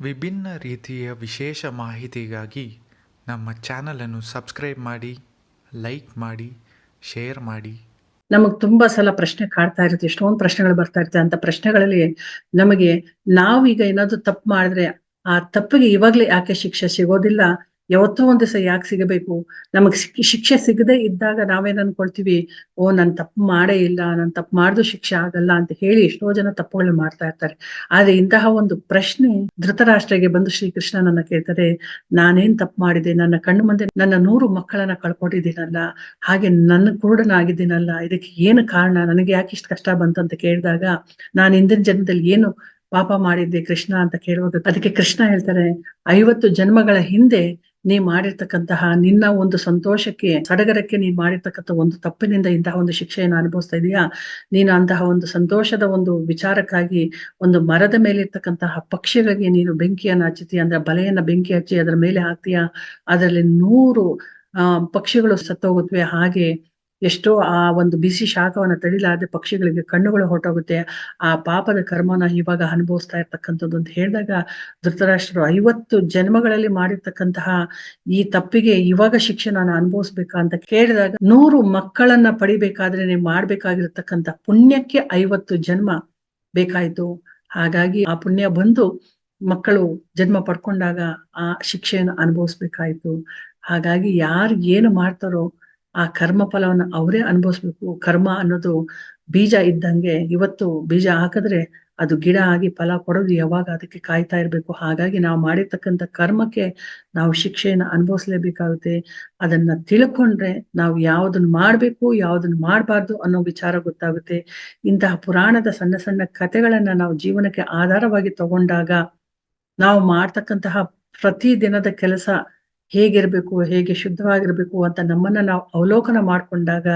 ವಿಭಿನ್ನ ರೀತಿಯ ವಿಶೇಷ ಮಾಹಿತಿಗಾಗಿ ನಮ್ಮ ಚಾನಲನ್ನು ಸಬ್ಸ್ಕ್ರೈಬ್ ಮಾಡಿ, ಲೈಕ್ ಮಾಡಿ, ಶೇರ್ ಮಾಡಿ. ನಮಗೆ ತುಂಬಾ ಸಲ ಪ್ರಶ್ನೆ ಕಾಡ್ತಾ ಇರುತ್ತೆ, ಎಷ್ಟೊಂದು ಪ್ರಶ್ನೆಗಳು ಬರ್ತಾ ಇರುತ್ತೆ ಅಂತ ಪ್ರಶ್ನೆಗಳಲ್ಲಿ ನಮಗೆ ನಾವೀಗ ಏನಾದ್ರು ತಪ್ಪು ಮಾಡಿದ್ರೆ ಆ ತಪ್ಪಿಗೆ ಇವಾಗಲೇ ಯಾಕೆ ಶಿಕ್ಷೆ ಸಿಗೋದಿಲ್ಲ ಯಾವತ್ತೋ ಒಂದು ದಿವಸ ಯಾಕೆ ಸಿಗಬೇಕು? ನಮಗ್ ಶಿಕ್ಷೆ ಸಿಗದೆ ಇದ್ದಾಗ ನಾವೇನ್ ಅನ್ಕೊಳ್ತೀವಿ? ಓ, ನಾನು ತಪ್ಪು ಮಾಡೇ ಇಲ್ಲ, ನಾನು ತಪ್ಪು ಮಾಡ್ದು ಶಿಕ್ಷೆ ಆಗಲ್ಲ ಅಂತ ಹೇಳಿ ಎಷ್ಟೋ ಜನ ತಪ್ಪುಗಳು ಮಾಡ್ತಾ ಇರ್ತಾರೆ. ಆದ್ರೆ ಇಂತಹ ಒಂದು ಪ್ರಶ್ನೆ ಧೃತರಾಷ್ಟ್ರಗೆ ಬಂದು ಶ್ರೀಕೃಷ್ಣನನ್ನ ಕೇಳ್ತಾರೆ, ನಾನೇನ್ ತಪ್ಪು ಮಾಡಿದೆ? ನನ್ನ ಕಣ್ಣು ಮುಂದೆ ನನ್ನ ನೂರು ಮಕ್ಕಳನ್ನ ಕಳ್ಕೊಂಡಿದ್ದೀನಲ್ಲ, ಹಾಗೆ ನನ್ನ ಕುರುಡನಾಗಿದ್ದೀನಲ್ಲ, ಇದಕ್ಕೆ ಏನು ಕಾರಣ? ನನಗೆ ಯಾಕೆ ಇಷ್ಟು ಕಷ್ಟ ಬಂತು ಅಂತ ಕೇಳಿದಾಗ, ನಾನು ಇಂದಿನ ಜನ್ಮದಲ್ಲಿ ಏನು ಪಾಪ ಮಾಡಿದ್ದೆ ಕೃಷ್ಣ ಅಂತ ಕೇಳುವಾಗ, ಅದಕ್ಕೆ ಕೃಷ್ಣ ಹೇಳ್ತಾರೆ, ಐವತ್ತು ಜನ್ಮಗಳ ಹಿಂದೆ ನೀ ಮಾಡಿರ್ತಕ್ಕಂತಹ ನಿನ್ನ ಒಂದು ಸಂತೋಷಕ್ಕೆ, ಸಡಗರಕ್ಕೆ ನೀನ್ ಮಾಡಿರ್ತಕ್ಕಂಥ ಒಂದು ತಪ್ಪಿನಿಂದ ಇಂತಹ ಒಂದು ಶಿಕ್ಷೆಯನ್ನು ಅನುಭವಿಸ್ತಾ ಇದೀಯಾ? ನೀನು ಅಂತಹ ಒಂದು ಸಂತೋಷದ ಒಂದು ವಿಚಾರಕ್ಕಾಗಿ ಒಂದು ಮರದ ಮೇಲೆ ಇರ್ತಕ್ಕಂತಹ ಪಕ್ಷಿಗಳಿಗೆ ನೀನು ಬೆಂಕಿಯನ್ನು ಹಚ್ಚುತ್ತೀಯ? ಅಂದ್ರೆ ಬಲೆಯನ್ನ ಬೆಂಕಿ ಹಚ್ಚಿ ಅದರ ಮೇಲೆ ಹಾಕ್ತೀಯಾ? ಅದರಲ್ಲಿ ನೂರು, ಆ, ಪಕ್ಷಿಗಳು ಸತ್ತೋಗುತ್ತವೆ. ಹಾಗೆ ಎಷ್ಟೋ ಆ ಒಂದು ಬಿಸಿ ಶಾಖವನ್ನ ತಡಿಲಾರದೆ ಪಕ್ಷಿಗಳಿಗೆ ಕಣ್ಣುಗಳು ಹೊರಟೋಗುತ್ತೆ. ಆ ಪಾಪದ ಕರ್ಮನ ಇವಾಗ ಅನುಭವಿಸ್ತಾ ಇರ್ತಕ್ಕಂಥದ್ದು ಅಂತ ಹೇಳಿದಾಗ ಧೃತರಾಷ್ಟ್ರರು ಐವತ್ತು ಜನ್ಮಗಳಲ್ಲಿ ಮಾಡಿರ್ತಕ್ಕಂತಹ ಈ ತಪ್ಪಿಗೆ ಇವಾಗ ಶಿಕ್ಷೆ ನಾನು ಅನುಭವಿಸ್ಬೇಕಾ ಅಂತ ಕೇಳಿದಾಗ ನೂರು ಮಕ್ಕಳನ್ನ ಪಡಿಬೇಕಾದ್ರೆ ಮಾಡ್ಬೇಕಾಗಿರ್ತಕ್ಕಂಥ ಪುಣ್ಯಕ್ಕೆ ಐವತ್ತು ಜನ್ಮ ಬೇಕಾಯ್ತು. ಹಾಗಾಗಿ ಆ ಪುಣ್ಯ ಬಂದು ಮಕ್ಕಳು ಜನ್ಮ ಪಡ್ಕೊಂಡಾಗ ಆ ಶಿಕ್ಷೆಯನ್ನು ಅನುಭವಿಸ್ಬೇಕಾಯ್ತು. ಹಾಗಾಗಿ ಯಾರು ಏನು ಮಾಡ್ತಾರೋ ಆ ಕರ್ಮ ಫಲವನ್ನು ಅವರೇ ಅನುಭವಿಸ್ಬೇಕು. ಕರ್ಮ ಅನ್ನೋದು ಬೀಜ ಇದ್ದಂಗೆ ಇವತ್ತು ಬೀಜ ಹಾಕಿದ್ರೆ ಅದು ಗಿಡ ಆಗಿ ಫಲ ಕೊಡೋದು ಯಾವಾಗ ಅದಕ್ಕೆ ಕಾಯ್ತಾ ಇರ್ಬೇಕು. ಹಾಗಾಗಿ ನಾವು ಮಾಡಿರ್ತಕ್ಕಂಥ ಕರ್ಮಕ್ಕೆ ನಾವು ಶಿಕ್ಷೆಯನ್ನು ಅನುಭವಿಸ್ಲೇಬೇಕಾಗುತ್ತೆ. ಅದನ್ನ ತಿಳ್ಕೊಂಡ್ರೆ ನಾವು ಯಾವ್ದನ್ನ ಮಾಡ್ಬೇಕು ಯಾವ್ದನ್ನ ಮಾಡಬಾರ್ದು ಅನ್ನೋ ವಿಚಾರ ಗೊತ್ತಾಗುತ್ತೆ. ಇಂತಹ ಪುರಾಣದ ಸಣ್ಣ ಸಣ್ಣ ಕಥೆಗಳನ್ನ ನಾವು ಜೀವನಕ್ಕೆ ಆಧಾರವಾಗಿ ತಗೊಂಡಾಗ ನಾವು ಮಾಡ್ತಕ್ಕಂತಹ ಪ್ರತಿ ದಿನದ ಕೆಲಸ ಹೇಗಿರ್ಬೇಕು, ಹೇಗೆ ಶುದ್ಧವಾಗಿರ್ಬೇಕು ಅಂತ ನಮ್ಮನ್ನ ನಾವು ಅವಲೋಕನ ಮಾಡ್ಕೊಂಡಾಗ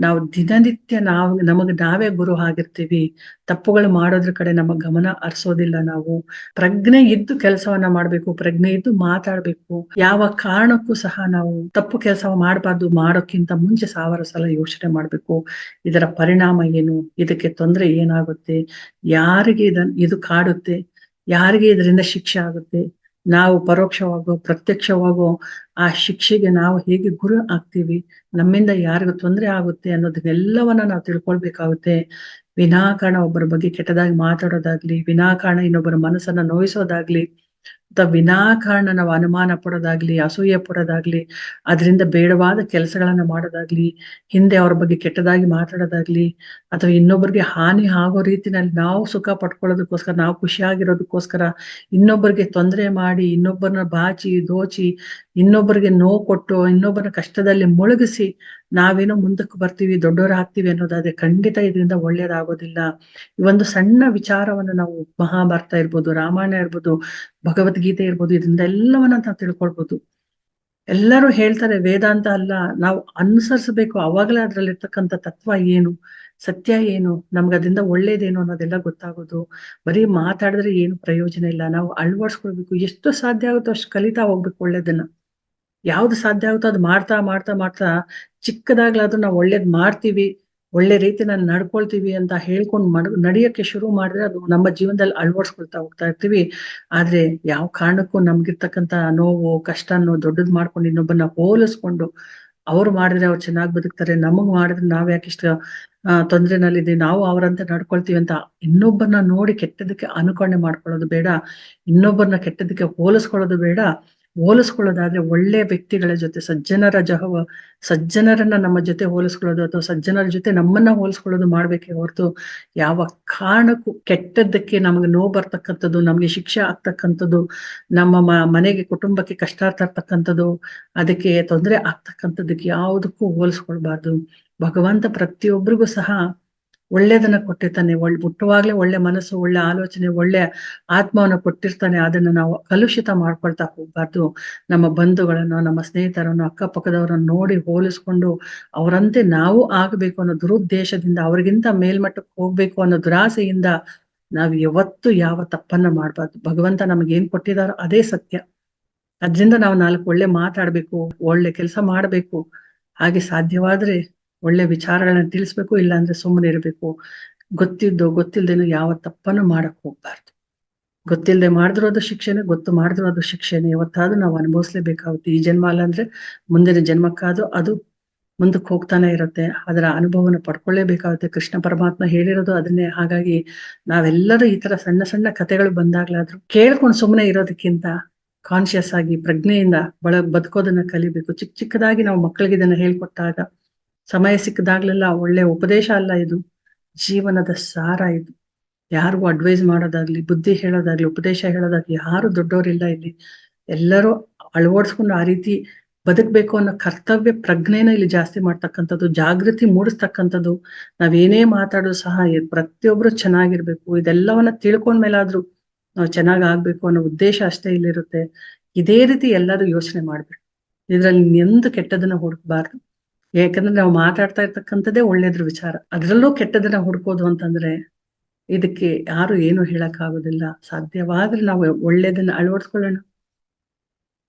ನಾವು ದಿನನಿತ್ಯ ನಾವು, ನಮಗ್ ನಾವೇ ಗುರು ಆಗಿರ್ತೀವಿ. ತಪ್ಪುಗಳು ಮಾಡೋದ್ರ ಕಡೆ ನಮ್ಮ ಗಮನ ಹರಿಸೋದಿಲ್ಲ ನಾವು. ಪ್ರಜ್ಞೆ ಇದ್ದು ಕೆಲಸವನ್ನ ಮಾಡ್ಬೇಕು, ಪ್ರಜ್ಞೆ ಇದ್ದು ಮಾತಾಡ್ಬೇಕು. ಯಾವ ಕಾರಣಕ್ಕೂ ಸಹ ನಾವು ತಪ್ಪು ಕೆಲಸ ಮಾಡಬಾರ್ದು ಮಾಡೋಕ್ಕಿಂತ ಮುಂಚೆ ಸಾವಿರ ಸಲ ಯೋಚನೆ ಮಾಡ್ಬೇಕು. ಇದರ ಪರಿಣಾಮ ಏನು? ಇದಕ್ಕೆ ತೊಂದರೆ ಏನಾಗುತ್ತೆ? ಯಾರಿಗೆ ಇದನ್, ಇದು ಕಾಡುತ್ತೆ? ಯಾರಿಗೆ ಇದರಿಂದ ಶಿಕ್ಷೆ ಆಗುತ್ತೆ? ನಾವು ಪರೋಕ್ಷವಾಗೋ, ಪ್ರತ್ಯಕ್ಷವಾಗೋ ಆ ಶಿಕ್ಷೆಗೆ ನಾವು ಹೇಗೆ ಗುರು ಆಗ್ತೀವಿ, ನಮ್ಮಿಂದ ಯಾರಿಗೂ ತೊಂದರೆ ಆಗುತ್ತೆ ಅನ್ನೋದನ್ನೆಲ್ಲವನ್ನ ನಾವು ತಿಳ್ಕೊಳ್ಬೇಕಾಗುತ್ತೆ. ವಿನಾಕಾರಣ ಒಬ್ಬರ ಬಗ್ಗೆ ಕೆಟ್ಟದಾಗಿ ಮಾತಾಡೋದಾಗ್ಲಿ, ವಿನಾಕಾರಣ ಇನ್ನೊಬ್ಬರ ಮನಸ್ಸನ್ನ ನೋಯಿಸೋದಾಗ್ಲಿ ಅಥವಾ ವಿನಾಕಾರಣ ನಾವು ಅನುಮಾನ ಪಡೋದಾಗ್ಲಿ, ಅಸೂಯೆ ಪಡೋದಾಗ್ಲಿ, ಅದರಿಂದ ಬೇಡವಾದ ಕೆಲಸಗಳನ್ನ ಮಾಡೋದಾಗ್ಲಿ, ಹಿಂದೆ ಅವ್ರ ಬಗ್ಗೆ ಕೆಟ್ಟದಾಗಿ ಮಾತಾಡೋದಾಗ್ಲಿ, ಅಥವಾ ಇನ್ನೊಬ್ಬರಿಗೆ ಹಾನಿ ಆಗೋ ರೀತಿನಲ್ಲಿ ನಾವು ಸುಖ ಪಡ್ಕೊಳ್ಳೋದಕ್ಕೋಸ್ಕರ, ನಾವು ಖುಷಿಯಾಗಿರೋದಕ್ಕೋಸ್ಕರ ಇನ್ನೊಬ್ಬರಿಗೆ ತೊಂದರೆ ಮಾಡಿ, ಇನ್ನೊಬ್ಬರನ್ನ ಬಾಚಿ, ದೋಚಿ ಇನ್ನೊಬ್ಬರಿಗೆ ನೋವು ಕೊಟ್ಟು ಇನ್ನೊಬ್ಬರ ಕಷ್ಟದಲ್ಲಿ ಮುಳುಗಿಸಿ ನಾವೇನೋ ಮುಂದಕ್ಕೆ ಬರ್ತೀವಿ ದೊಡ್ಡವರು ಆಗ್ತೀವಿ ಅನ್ನೋದಾದ್ರೆ ಖಂಡಿತ ಇದರಿಂದ ಒಳ್ಳೇದಾಗೋದಿಲ್ಲ. ಈ ಒಂದು ಸಣ್ಣ ವಿಚಾರವನ್ನು ನಾವು ಮಹಾಭಾರತ ಇರ್ಬೋದು, ರಾಮಾಯಣ ಇರ್ಬೋದು, ಭಗವದ್ಗೀತೆ ಇರ್ಬೋದು ಇದರಿಂದ ಎಲ್ಲವನ್ನ ನಾವು ತಿಳ್ಕೊಳ್ಬೋದು. ಎಲ್ಲರೂ ಹೇಳ್ತಾರೆ, ವೇದಾಂತ ಅಲ್ಲ, ನಾವು ಅನುಸರಿಸಬೇಕು, ಅವಾಗಲೇ ಅದ್ರಲ್ಲಿರ್ತಕ್ಕಂಥ ತತ್ವ ಏನು, ಸತ್ಯ ಏನು ನಮ್ಗೆ ಅದರಿಂದ ಒಳ್ಳೇದೇನು ಅನ್ನೋದೆಲ್ಲ ಗೊತ್ತಾಗೋದು. ಬರೀ ಮಾತಾಡಿದ್ರೆ ಏನು ಪ್ರಯೋಜನ ಇಲ್ಲ, ನಾವು ಅಳವಡಿಸ್ಕೊಳ್ಬೇಕು, ಎಷ್ಟು ಸಾಧ್ಯ ಆಗುತ್ತೋ ಅಷ್ಟು ಕಲಿತಾ ಹೋಗ್ಬೇಕು ಒಳ್ಳೇದನ್ನ. ಯಾವ್ದು ಸಾಧ್ಯ ಆಗುತ್ತೋ ಅದು ಮಾಡ್ತಾ ಮಾಡ್ತಾ ಮಾಡ್ತಾ ಚಿಕ್ಕದಾಗ್ಲಾದ್ರೂ ನಾವು ಒಳ್ಳೇದ್ ಮಾಡ್ತೀವಿ ಒಳ್ಳೆ ರೀತಿ ನಾನು ನಡ್ಕೊಳ್ತೀವಿ ಅಂತ ಹೇಳ್ಕೊಂಡು ಮಾಡ, ನಡೆಯಕ್ಕೆ ಶುರು ಮಾಡಿದ್ರೆ ಅದು ನಮ್ಮ ಜೀವನದಲ್ಲಿ ಅಳವಡಿಸ್ಕೊಳ್ತಾ ಹೋಗ್ತಾ ಇರ್ತೀವಿ. ಆದ್ರೆ ಯಾವ ಕಾರಣಕ್ಕೂ ನಮ್ಗಿರ್ತಕ್ಕಂಥ ನೋವು, ಕಷ್ಟನೋ ದೊಡ್ಡದ್ ಮಾಡ್ಕೊಂಡು ಇನ್ನೊಬ್ಬನ ಹೋಲಿಸ್ಕೊಂಡು ಅವ್ರು ಮಾಡಿದ್ರೆ ಅವ್ರು ಚೆನ್ನಾಗಿ ಬದುಕ್ತಾರೆ, ನಮಗ್ ಮಾಡಿದ್ರೆ ನಾವ್ ಯಾಕೆ ಇಷ್ಟ, ಆ, ತೊಂದ್ರೆನಲ್ಲಿದ್ದೀವಿ, ನಾವು ಅವರಂತೆ ನಡ್ಕೊಳ್ತೀವಿ ಅಂತ ಇನ್ನೊಬ್ಬರನ್ನ ನೋಡಿ ಕೆಟ್ಟದಕ್ಕೆ ಅನುಕರಣೆ ಮಾಡ್ಕೊಳ್ಳೋದು ಬೇಡ ಇನ್ನೊಬ್ಬರನ್ನ ಕೆಟ್ಟದಕ್ಕೆ ಹೋಲಿಸ್ಕೊಳ್ಳೋದು ಬೇಡ. ಹೋಲಿಸ್ಕೊಳ್ಳೋದಾದ್ರೆ ಒಳ್ಳೆ ವ್ಯಕ್ತಿಗಳ ಜೊತೆ ಸಜ್ಜನರ ಜಹವ, ಸಜ್ಜನರನ್ನ ನಮ್ಮ ಜೊತೆ ಹೋಲಿಸ್ಕೊಳ್ಳೋದು ಅಥವಾ ಸಜ್ಜನರ ಜೊತೆ ನಮ್ಮನ್ನ ಹೋಲಿಸ್ಕೊಳ್ಳೋದು ಮಾಡ್ಬೇಕೆ ಹೊರತು ಯಾವ ಕಾರಣಕ್ಕೂ ಕೆಟ್ಟದ್ದಕ್ಕೆ ನಮಗೆ ನೋವು ಬರ್ತಕ್ಕಂಥದ್ದು, ನಮ್ಗೆ ಶಿಕ್ಷೆ ಆಗ್ತಕ್ಕಂಥದ್ದು, ನಮ್ಮ ಮನೆಗೆ ಕುಟುಂಬಕ್ಕೆ ಕಷ್ಟ ತರ್ತಕ್ಕಂಥದ್ದು, ಅದಕ್ಕೆ ತೊಂದರೆ ಆಗ್ತಕ್ಕಂಥದ್ದಕ್ಕೆ ಯಾವುದಕ್ಕೂ ಹೋಲಿಸ್ಕೊಳ್ಬಾರ್ದು. ಭಗವಂತ ಪ್ರತಿಯೊಬ್ಬರಿಗೂ ಸಹ ಒಳ್ಳೇದನ್ನ ಕೊಟ್ಟಿರ್ತಾನೆ. ಒಳ್ಳೆ ಹುಟ್ಟುವಾಗ್ಲೇ ಒಳ್ಳೆ ಮನಸ್ಸು, ಒಳ್ಳೆ ಆಲೋಚನೆ, ಒಳ್ಳೆ ಆತ್ಮವನ್ನ ಕೊಟ್ಟಿರ್ತಾನೆ. ಅದನ್ನ ನಾವು ಕಲುಷಿತ ಮಾಡ್ಕೊಳ್ತಾ ಹೋಗ್ಬಾರ್ದು. ನಮ್ಮ ಬಂಧುಗಳನ್ನು, ನಮ್ಮ ಸ್ನೇಹಿತರನ್ನು, ಅಕ್ಕಪಕ್ಕದವರನ್ನ ನೋಡಿ ಹೋಲಿಸ್ಕೊಂಡು ಅವರಂತೆ ನಾವು ಆಗ್ಬೇಕು ಅನ್ನೋ ದುರುದ್ದೇಶದಿಂದ, ಅವ್ರಿಗಿಂತ ಮೇಲ್ಮಟ್ಟಕ್ಕೆ ಹೋಗ್ಬೇಕು ಅನ್ನೋ ದುರಾಸೆಯಿಂದ ನಾವು ಯಾವತ್ತು ಯಾವ ತಪ್ಪನ್ನ ಮಾಡಬಾರ್ದು. ಭಗವಂತ ನಮಗೆ ಏನ್ ಕೊಟ್ಟಿದಾರೋ ಅದೇ ಸತ್ಯ. ಅದ್ರಿಂದ ನಾವು ನಾಲ್ಕು ಒಳ್ಳೆ ಮಾತಾಡ್ಬೇಕು, ಒಳ್ಳೆ ಕೆಲಸ ಮಾಡ್ಬೇಕು. ಹಾಗೆ ಸಾಧ್ಯವಾದ್ರೆ ಒಳ್ಳೆ ವಿಚಾರಗಳನ್ನ ತಿಳಿಸ್ಬೇಕು, ಇಲ್ಲಾಂದ್ರೆ ಸುಮ್ಮನೆ ಇರಬೇಕು. ಗೊತ್ತಿದ್ದು ಗೊತ್ತಿಲ್ದೇನೋ ಯಾವ ತಪ್ಪನ್ನು ಮಾಡಕ್ ಹೋಗ್ಬಾರ್ದು. ಗೊತ್ತಿಲ್ಲದೆ ಮಾಡಿದ್ರು ಅದು ಶಿಕ್ಷೆನೆ, ಗೊತ್ತು ಮಾಡಿದ್ರು ಅದು ಶಿಕ್ಷೆನೆ. ಯಾವತ್ತಾದ್ರೂ ನಾವು ಅನುಭವಿಸ್ಲೇಬೇಕಾಗುತ್ತೆ. ಈ ಜನ್ಮ ಅಲ್ಲ ಅಂದ್ರೆ ಮುಂದಿನ ಜನ್ಮಕ್ಕಾದ್ರೂ ಅದು ಮುಂದಕ್ಕೆ ಹೋಗ್ತಾನೆ ಇರುತ್ತೆ. ಅದರ ಅನುಭವನ ಪಡ್ಕೊಳ್ಳೇಬೇಕಾಗುತ್ತೆ. ಕೃಷ್ಣ ಪರಮಾತ್ಮ ಹೇಳಿರೋದು ಅದನ್ನೇ. ಹಾಗಾಗಿ ನಾವೆಲ್ಲರೂ ಈ ತರ ಸಣ್ಣ ಸಣ್ಣ ಕಥೆಗಳು ಬಂದಾಗ್ಲಾದ್ರೂ ಕೇಳ್ಕೊಂಡು ಸುಮ್ಮನೆ ಇರೋದಕ್ಕಿಂತ ಕಾನ್ಶಿಯಸ್ ಆಗಿ ಪ್ರಜ್ಞೆಯಿಂದ ಬಳ ಬದುಕೋದನ್ನ ಕಲಿಬೇಕು. ಚಿಕ್ಕ ಚಿಕ್ಕದಾಗಿ ನಾವು ಮಕ್ಕಳಿಗೆ ಇದನ್ನ ಹೇಳ್ಕೊಟ್ಟಾಗ ಸಮಯ ಸಿಕ್ಕದಾಗ್ಲೆಲ್ಲ ಒಳ್ಳೆ ಉಪದೇಶ ಅಲ್ಲ ಇದು. ಜೀವನದ ಸಾರ ಇದು. ಯಾರಿಗೂ ಅಡ್ವೈಸ್ ಮಾಡೋದಾಗ್ಲಿ, ಬುದ್ಧಿ ಹೇಳೋದಾಗ್ಲಿ, ಉಪದೇಶ ಹೇಳೋದಾಗ್ಲಿ ಯಾರು ದೊಡ್ಡವರಿಲ್ಲ ಇಲ್ಲಿ. ಎಲ್ಲರೂ ಅಳವಡಿಸ್ಕೊಂಡು ಆ ರೀತಿ ಬದುಕಬೇಕು ಅನ್ನೋ ಕರ್ತವ್ಯ ಪ್ರಜ್ಞೆನ ಇಲ್ಲಿ ಜಾಸ್ತಿ ಮಾಡ್ತಕ್ಕಂಥದ್ದು, ಜಾಗೃತಿ ಮೂಡಿಸ್ತಕ್ಕಂಥದ್ದು. ನಾವೇನೇ ಮಾತಾಡೋ ಸಹ ಪ್ರತಿಯೊಬ್ರು ಚೆನ್ನಾಗಿರ್ಬೇಕು. ಇದೆಲ್ಲವನ್ನ ತಿಳ್ಕೊಂಡ್ಮೇಲಾದ್ರೂ ನಾವು ಚೆನ್ನಾಗ್ ಆಗ್ಬೇಕು ಅನ್ನೋ ಉದ್ದೇಶ ಅಷ್ಟೇ ಇಲ್ಲಿರುತ್ತೆ. ಇದೇ ರೀತಿ ಎಲ್ಲರೂ ಯೋಚನೆ ಮಾಡ್ಬೇಕು. ಇದ್ರಲ್ಲಿ ಎಂದು ಕೆಟ್ಟದನ್ನ ಹುಡುಕ್ಬಾರ್ದು. ಯಾಕಂದ್ರೆ ನಾವು ಮಾತಾಡ್ತಾ ಇರ್ತಕ್ಕಂಥದ್ದೇ ಒಳ್ಳೇದ್ರ ವಿಚಾರ. ಅದರಲ್ಲೂ ಕೆಟ್ಟದನ್ನ ಹುಡ್ಕೋದು ಅಂತಂದ್ರೆ ಇದಕ್ಕೆ ಯಾರು ಏನು ಹೇಳಕ್ ಆಗೋದಿಲ್ಲ ಸಾಧ್ಯವಾದ್ರೆ ನಾವು ಒಳ್ಳೇದನ್ನ ಅಳವಡಿಸ್ಕೊಳ್ಳೋಣ.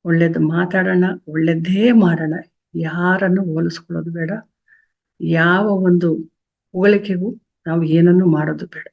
ಒಳ್ಳೇದು ಮಾತಾಡೋಣ, ಒಳ್ಳೇದೇ ಮಾಡೋಣ. ಯಾರನ್ನು ಹೋಲಿಸ್ಕೊಳ್ಳೋದು ಬೇಡ. ಯಾವ ಒಂದು ಹೋಲಿಕೆಗೂ ನಾವು ಏನನ್ನು ಮಾಡೋದು ಬೇಡ.